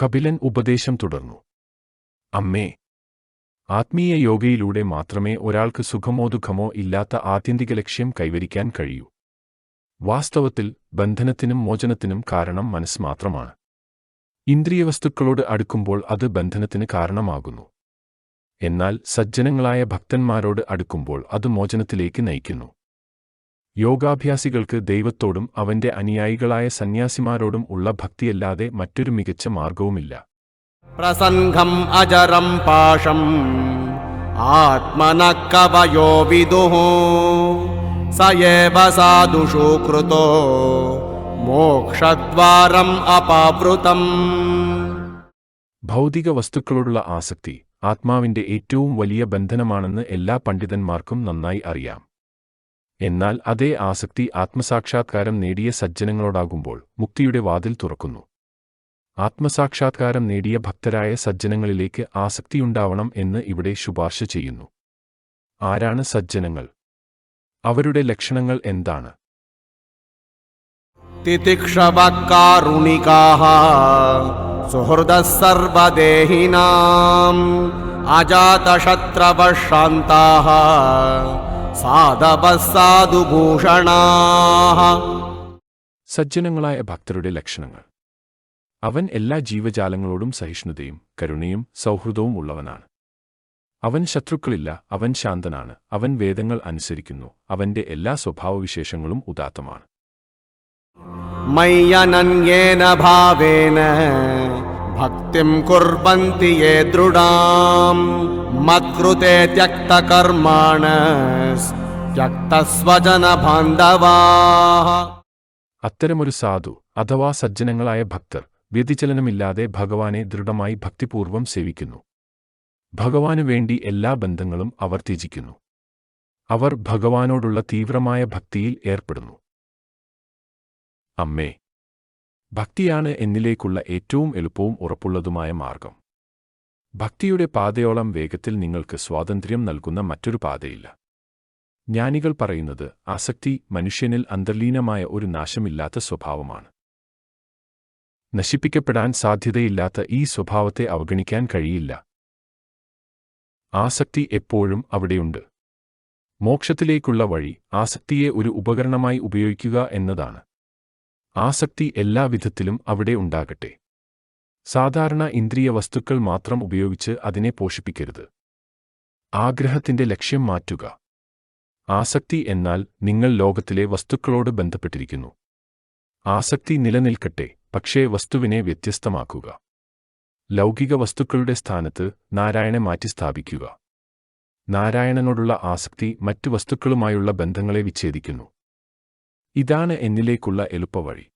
കപിലൻ ഉപദേശം തുടർന്നു. അമ്മേ ആത്മീയ യോഗയിലൂടെ മാത്രമേ ഒരാൾക്ക് സുഖമോ ദുഃഖമോ ഇല്ലാത്ത ആത്യന്തിക ലക്ഷ്യം കൈവരിക്കാൻ കഴിയൂ. വാസ്തവത്തിൽ ബന്ധനത്തിനും മോചനത്തിനും കാരണം മനസ്സ് മാത്രമാണ്. ഇന്ദ്രിയ വസ്തുക്കളോട് അടുക്കുമ്പോൾ അത് ബന്ധനത്തിന് കാരണമാകുന്നു. എന്നാൽ സജ്ജനങ്ങളായ ഭക്തന്മാരോട് അടുക്കുമ്പോൾ അത് മോചനത്തിലേക്ക് നയിക്കുന്നു. യോഗാഭ്യാസികൾക്ക് ദൈവത്തോടും അവന്റെ അനുയായികളായ സന്യാസിമാരോടും ഉള്ള ഭക്തിയല്ലാതെ മറ്റൊരു മികച്ച മാർഗവുമില്ല പ്രസംഗം അജരം പാഷം ആത്മനക്കവയോ വിദുഹോ സയേവ സാധുഷു കൃതോ. മോക്ഷദ്വാരം അപാവൃതം. ഭൗതിക വസ്തുക്കളോടുള്ള ആസക്തി ആത്മാവിന്റെ ഏറ്റവും വലിയ ബന്ധനമാണെന്ന് എല്ലാ പണ്ഡിതന്മാർക്കും നന്നായി അറിയാം. എന്നാൽ അതേ ആസക്തി ആത്മസാക്ഷാത്കാരം നേടിയ സജ്ജനങ്ങളോടാകുമ്പോൾ മുക്തിയുടെ വാതിൽ തുറക്കുന്നു. ആത്മസാക്ഷാത്കാരം നേടിയ ഭക്തരായ സജ്ജനങ്ങളിലേക്ക് ആസക്തിയുണ്ടാവണം എന്ന് ഇവിടെ ശുപാർശ ചെയ്യുന്നു. ആരാണ് സജ്ജനങ്ങൾ? അവരുടെ ലക്ഷണങ്ങൾ എന്താണ്? തിതിക്ഷവക്കാരുണികാഹ സുഹൃദസർവദേഹിനാം അജാതശത്രവശാന്താഹ സാധവസാധുഭൂഷണാഹ. സജ്ജനങ്ങളായ ഭക്തരുടെ ലക്ഷണങ്ങൾ. അവൻ എല്ലാ ജീവജാലങ്ങളോടും സഹിഷ്ണുതയും കരുണയും സൗഹൃദവും ഉള്ളവനാണ്. അവൻ ശത്രുക്കളില്ല അവൻ ശാന്തനാണ് അവൻ വേദങ്ങൾ അനുസരിക്കുന്നു അവന്റെ എല്ലാ സ്വഭാവവിശേഷങ്ങളും ഉദാത്തമാണ്. മയ്യനന്യേന ഭാവേന ഭക്തിം കുർബന്തി ദൃഢാം. मत्कृते त्यक्तकर्माण त्यक्तस्वजनबान्धवाः അത്തരമൊരു സാധു അഥവാ സജ്ജനങ്ങളായ ഭക്തർ വ്യതിചലനമില്ലാതെ ഭഗവാനെ ദൃഢമായി ഭക്തിപൂർവം സേവിക്കുന്നു ഭഗവാനു വേണ്ടി എല്ലാ ബന്ധങ്ങളും അവർ ത്യജിക്കുന്നു അവർ ഭഗവാനോടുള്ള തീവ്രമായ ഭക്തിയിൽ ഏർപ്പെടുന്നു അമ്മേ ഭക്തിയാണ് എന്നിലേക്കുള്ള ഏറ്റവും എളുപ്പവും ഉറപ്പുള്ളതുമായ മാർഗം ഭക്തിയുടെ പാതയോളം വേഗത്തിൽ നിങ്ങൾക്ക് സ്വാതന്ത്ര്യം നൽകുന്ന മറ്റൊരു പാതയില്ല. ജ്ഞാനികൾ പറയുന്നത് ആസക്തി മനുഷ്യനിൽ അന്തർലീനമായ ഒരു നാശമില്ലാത്ത സ്വഭാവമാണ്. നശിപ്പിക്കപ്പെടാൻ സാധ്യതയില്ലാത്ത ഈ സ്വഭാവത്തെ അവഗണിക്കാൻ കഴിയില്ല. ആസക്തി എപ്പോഴും അവിടെയുണ്ട്. മോക്ഷത്തിലേക്കുള്ള വഴി ആസക്തിയെ ഒരു ഉപകരണമായി ഉപയോഗിക്കുക എന്നതാണ്. ആസക്തി എല്ലാവിധത്തിലും അവിടെ ഉണ്ടാകട്ടെ. സാധാരണ ഇന്ദ്രിയ വസ്തുക്കൾ മാത്രം ഉപയോഗിച്ച് അതിനെ പോഷിപ്പിക്കരുത്. ആഗ്രഹത്തിന്റെ ലക്ഷ്യം മാറ്റുക. ആസക്തി എന്നാൽ നിങ്ങൾ ലോകത്തിലെ വസ്തുക്കളോട് ബന്ധപ്പെട്ടിരിക്കുന്നു. ആസക്തി നിലനിൽക്കട്ടെ പക്ഷേ വസ്തുവിനെ വ്യത്യസ്തമാക്കുക. ലൗകിക വസ്തുക്കളുടെ സ്ഥാനത്ത് നാരായണെ മാറ്റി സ്ഥാപിക്കുക നാരായണനോടുള്ള ആസക്തി മറ്റു വസ്തുക്കളുമായുള്ള ബന്ധങ്ങളെ വിച്ഛേദിക്കുന്നു. ഇതാണ് എന്നിലേക്കുള്ള എളുപ്പവഴി.